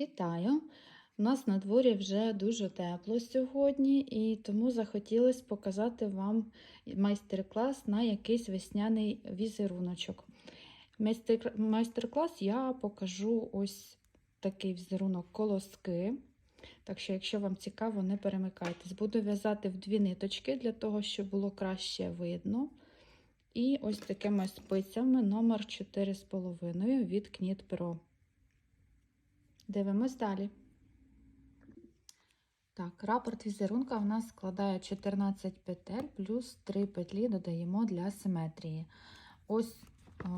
Вітаю! У нас на дворі вже дуже тепло сьогодні, і тому захотілося показати вам майстер-клас на якийсь весняний візеруночок. Майстер- Майстер-клас я покажу ось такий візерунок колоски. Так що, якщо вам цікаво, не перемикайтесь. Буду в'язати в дві ниточки для того, щоб було краще видно. І ось такими спицями номер 4,5 від Knit Pro. Дивимось далі. Так, рапорт візерунка в нас складає 14 петель плюс 3 петлі додаємо для симетрії. Ось е,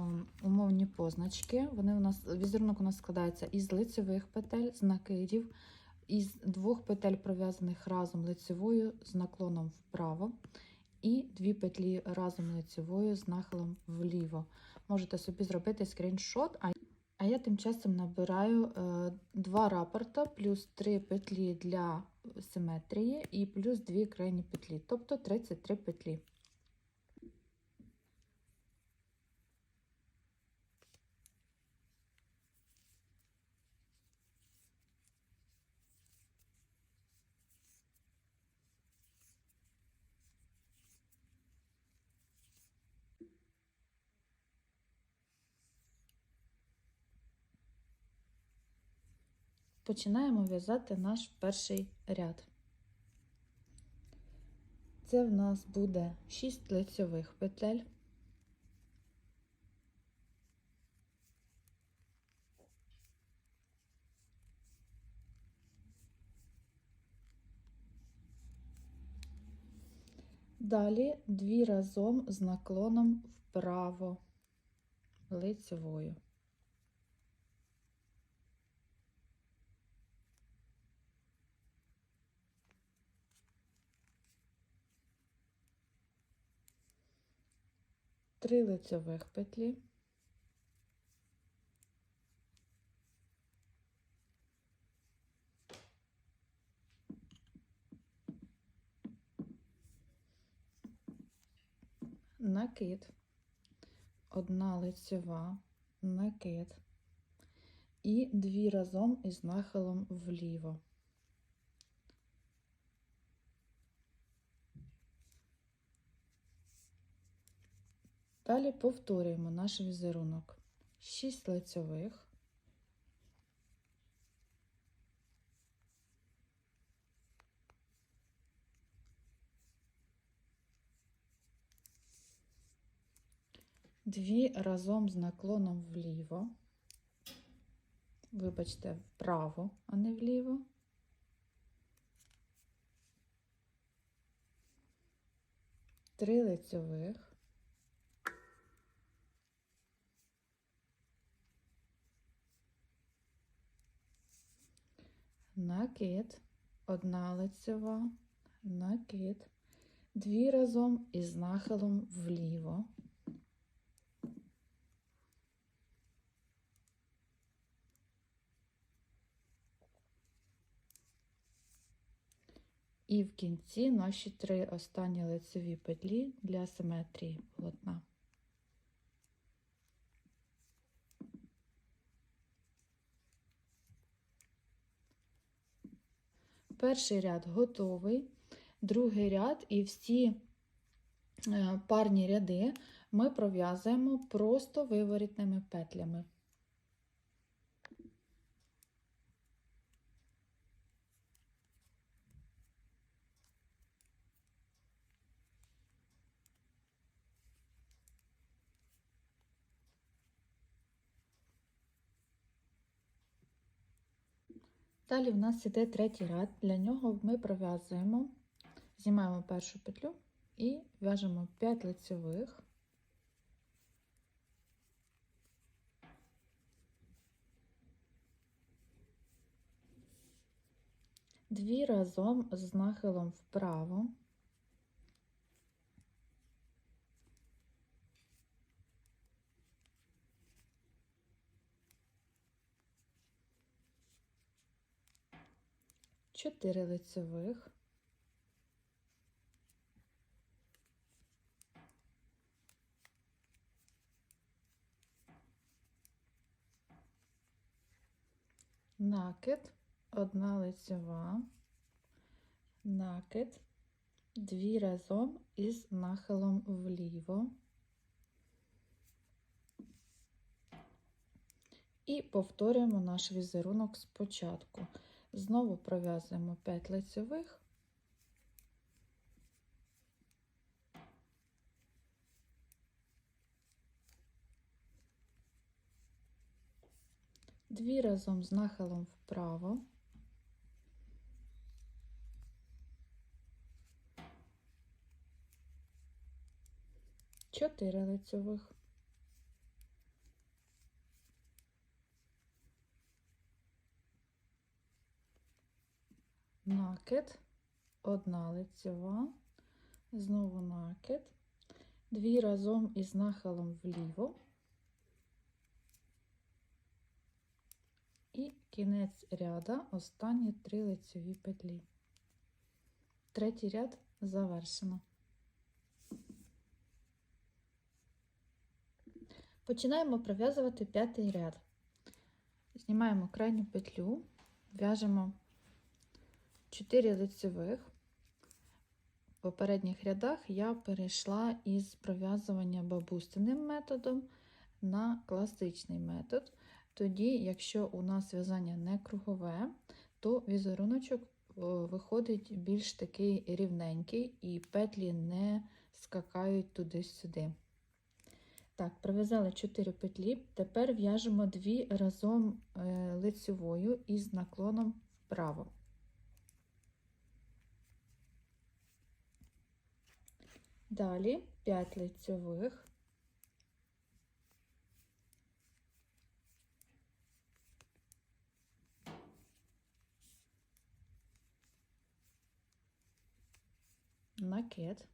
умовні позначки. Вони у нас, візерунок у нас складається із лицевих петель, з накидів, із двох петель пров'язаних разом лицевою з наклоном вправо. І дві петлі разом лицевою з нахилом вліво. Можете собі зробити скріншот. А а я тим часом набираю е, два рапорта, плюс 3 петлі для симетрії і плюс 2 крайні петлі, тобто 33 петлі. Починаємо в'язати наш перший ряд. Це в нас буде 6 лицьових петель. Далі дві разом з наклоном вправо лицевою. Три лицьових петлі. Накид, одна лицьова, накид і дві разом із нахилом вліво. Далі повторюємо наш візерунок. 6 лицьових, дві разом з наклоном вліво, вибачте, вправо, а не вліво. Три лицьових. Накид, одна лицева, накид, дві разом із нахилом вліво. І в кінці наші три останні лицеві петлі для симетрії полотна. Перший ряд готовий, другий ряд і всі е, парні ряди ми пров'язуємо просто виворітними петлями. Далі в нас іде третій ряд, для нього ми пров'язуємо, знімаємо першу петлю і в'яжемо 5 лицьових. Дві разом з нахилом вправо. Чотири лицевих. накид, одна лицьова, накид, дві разом із нахилом вліво. І повторюємо наш візерунок спочатку. Знову пров'язуємо 5 лицьових. Дві разом з нахилом вправо. Чотири лицьових. Накид, одна лицьова, знову накид, дві разом із нахилом вліво. І кінець ряда, останні три лицьові петлі. Третій ряд завершено. Починаємо пров'язувати п'ятий ряд. Знімаємо крайню петлю, в'яжемо 4 лицевих. В попередніх рядах я перейшла із пров'язування бабустиним методом на класичний метод. Тоді, якщо у нас в'язання не кругове, то візеруночок виходить більш такий рівненький, і петлі не скакають туди-сюди. Так, пров'язали 4 петлі, тепер в'яжемо 2 разом е, лицевою із наклоном вправо. Далі 5 лицьових. Накид,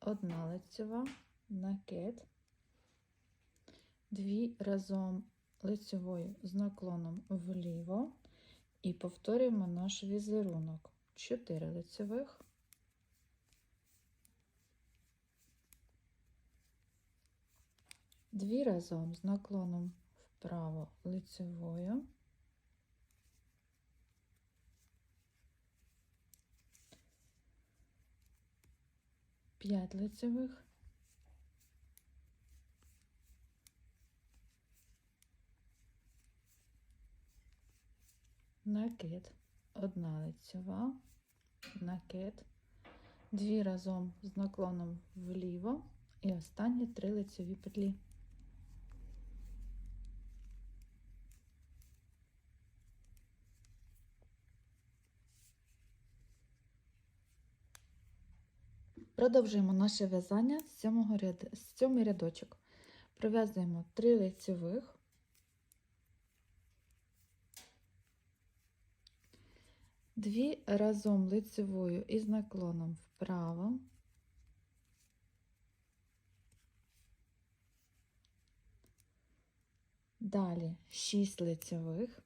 одна лицьова, накид, дві разом лицьовою з наклоном вліво. І повторюємо наш візерунок. 4 лицьових, Дві разом з наклоном вправо лицевою. П'ять лицевих. Накид, одна лицева, накид, дві разом з наклоном вліво і останні три лицеві петлі. Продовжуємо наше в'язання з сьомого ряд... з сьомий рядочок. Пров'язуємо 3 лицевих, дві разом лицевою із наклоном вправо, далі 6 лицевих,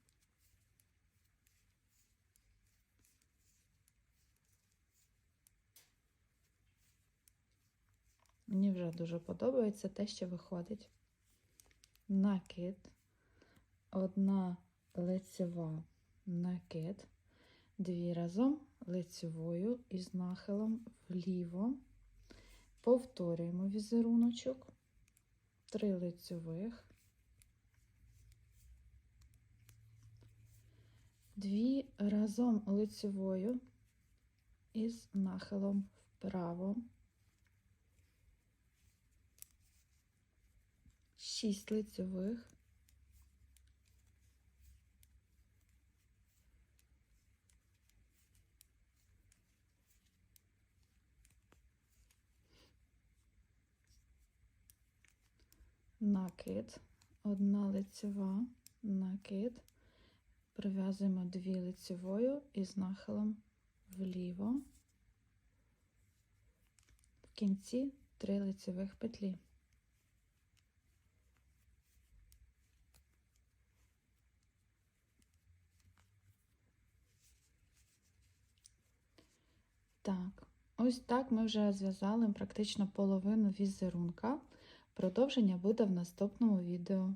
Мені вже дуже подобається те, що виходить. Накид, одна лицева накид, дві разом лицевою із нахилом вліво. Повторюємо візеруночок, три лицевих, дві разом лицевою із нахилом вправо. 6 лицевих. Накид, одна лицева, накид, прив'язуємо дві лицевою із нахилом вліво, в кінці три лицевих петлі. Так, ось так ми вже зв'язали практично половину візерунка. Продовження буде в наступному відео.